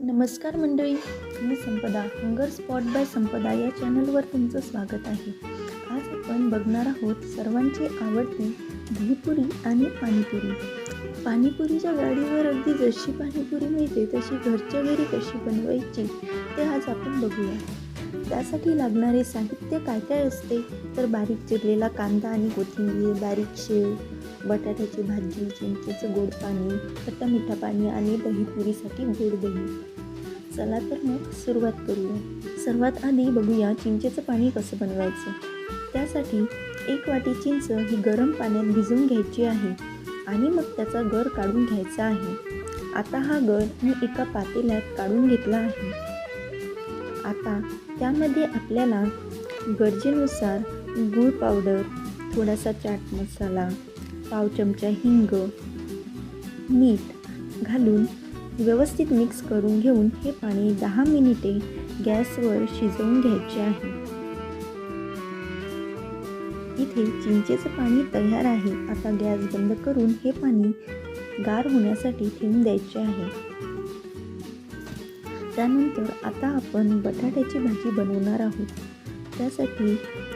नमस्कार मंडळी मी Sampada hunger spot by Sampada या चॅनलवर तुमचं स्वागत आहे. आज आपण बघणार आहोत सर्वांची आवडती दहीपुरी आणि पाणीपुरी. पाणीपुरीच्या गाडीवर अगदी जशी पाणीपुरी मिळते तशी घरच्या घरी कशी बनवायची ते आज आपण बघूया. त्यासाठी लागणारे साहित्य काय काय असते? तर बारीक चिरलेला कांदा आणि कोथिंबीर बारीक शेव बटाट्याची भाजी चिंचेचं गोड पाणी खट्टा मिठा पाणी आणि दहीपुरीसाठी गोड दही. चला तर मग सुरुवात करूया. सर्वात आधी बघूया चिंचेचं पाणी कसं बनवायचं. त्यासाठी एक वाटी चिंच ही गरम पाण्यात भिजवून घ्यायची आहे आणि मग त्याचा गर काढून घ्यायचा आहे. आता हा गर मी एका पातेल्यात काढून घेतला आहे. आता त्यामध्ये आपल्याला गरजेनुसार गूळ पावडर थोडासा चाट मसाला पाव चमचा हिंग मीठ घालून व्यवस्थित मिक्स करून घेऊन हे पाणी दहा मिनिटे गॅसवर शिजवून घ्यायचे आहे. इथे चिंचेचं पाणी तयार आहे. आता गॅस बंद करून हे पाणी गार होण्यासाठी ठेवून द्यायचे आहे. त्यानंतर आता आपण बटाट्याची भाजी बनवणार आहोत. त्यासाठी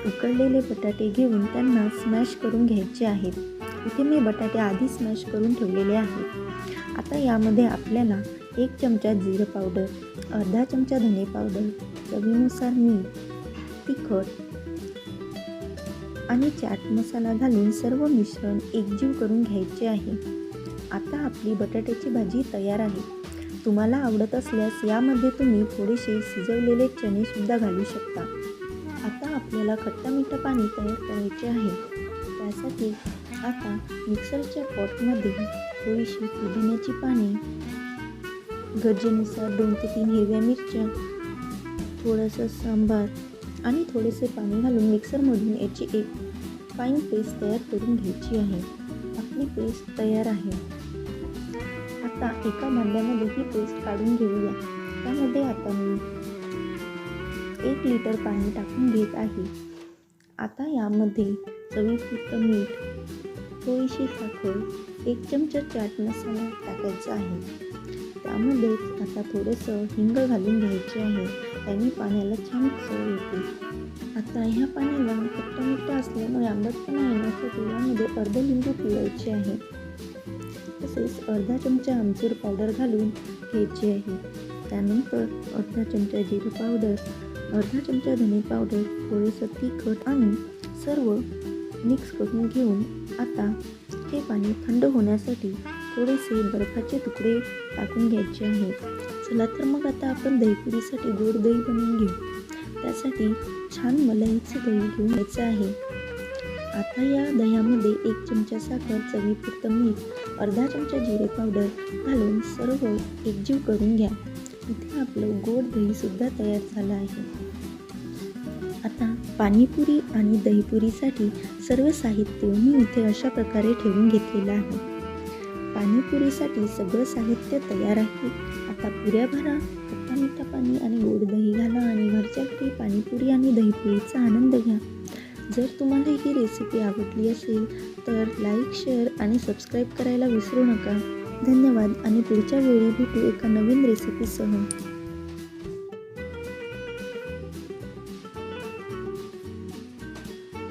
उकडलेले बटाटे घेऊन त्यांना स्मॅश करून घ्यायचे आहेत. इथे मी बटाटे आधी स्मॅश करून ठेवलेले आहेत. आता यामध्ये आपल्याला एक चमचा जिरं पावडर अर्धा चमचा धने पावडर चवीनुसार मीठ तिखट आणि चाट मसाला घालून सर्व मिश्रण एकजीव करून घ्यायचे आहे. आता आपली बटाट्याची भाजी तयार आहे. तुम्हाला आवडत असल्यास यामध्ये तुम्ही थोडेसे शिजवलेले चणेसुद्धा घालू शकता. आता आपल्याला खट्टा मीठ पाणी तयार करायचे आहे. त्यासाठी आता मिक्सरच्या पॉटमध्ये थोडीशी पुदिन्याची पाने गरजेनुसार दोन ते तीन हिरव्या मिरच्या थोडंसं सांबार आणि थोडेसे पाणी घालून मिक्सरमधून याची एक फाईन पेस्ट तयार करून घ्यायची आहे. आपली पेस्ट तयार आहे. आता एका भांड्यामध्ये ही पेस्ट काढून घेऊया. त्यामध्ये आता मी एक लिटर पाणी टाकून घेत आहे. आता यामध्ये चवीपुरतं मीठ थोडीशी साखर एक चमचा चाट मसाला टाकायचा आहे. त्यामध्येच आता थोडंसं हिंग घालून घ्यायचे आहे. त्याने पाण्याला छान चव येते. आता ह्या पाण्याला खट्टा मिठा असल्यामुळे आंबटपणा येण्यासाठी यामध्ये अर्ध लिंबू पिळायचे आहे. तसेच अर्धा चमचा आमचूर पावडर घालून घ्यायची आहे. त्यानंतर अर्धा चमचा जिरे पावडर अर्धा चमचा धने पावडर थोडंसं तिखट आणि सर्व मिक्स करून घेऊन आता हे पाणी थंड होण्यासाठी थोडेसे बर्फाचे तुकडे टाकून घ्यायचे आहेत चला तर मग आता आपण दहीपुरीसाठी गोड दही बनवून घेऊ. त्यासाठी छान मलाईचं दही घेऊन घ्यायचं आहे. आता या दह्यामध्ये एक चमचा साखर चवीपुरतं मीठ अर्धा चमचा जिरे पावडर घालून सर्व एकजीव करून घ्या. इथे आपलं गोड दहीसुद्धा तयार झालं आहे. आता पाणीपुरी आणि दहीपुरीसाठी सर्व साहित्य मी इथे अशा प्रकारे ठेवून घेतलेलं आहे. पाणीपुरीसाठी सगळं साहित्य तयार आहे. आता पुऱ्या भरा खट्टा मिठा पाणी आणि गोड दही घाला आणि घरच्या घरी पाणीपुरी आणि दहीपुरीचा आनंद घ्या. जर तुम्हाला ही रेसिपी आवडली असेल तर लाईक शेअर आणि सबस्क्राईब करायला विसरू नका. धन्यवाद आणि पुढच्या वेळी भेटू एका नवीन रेसिपीसह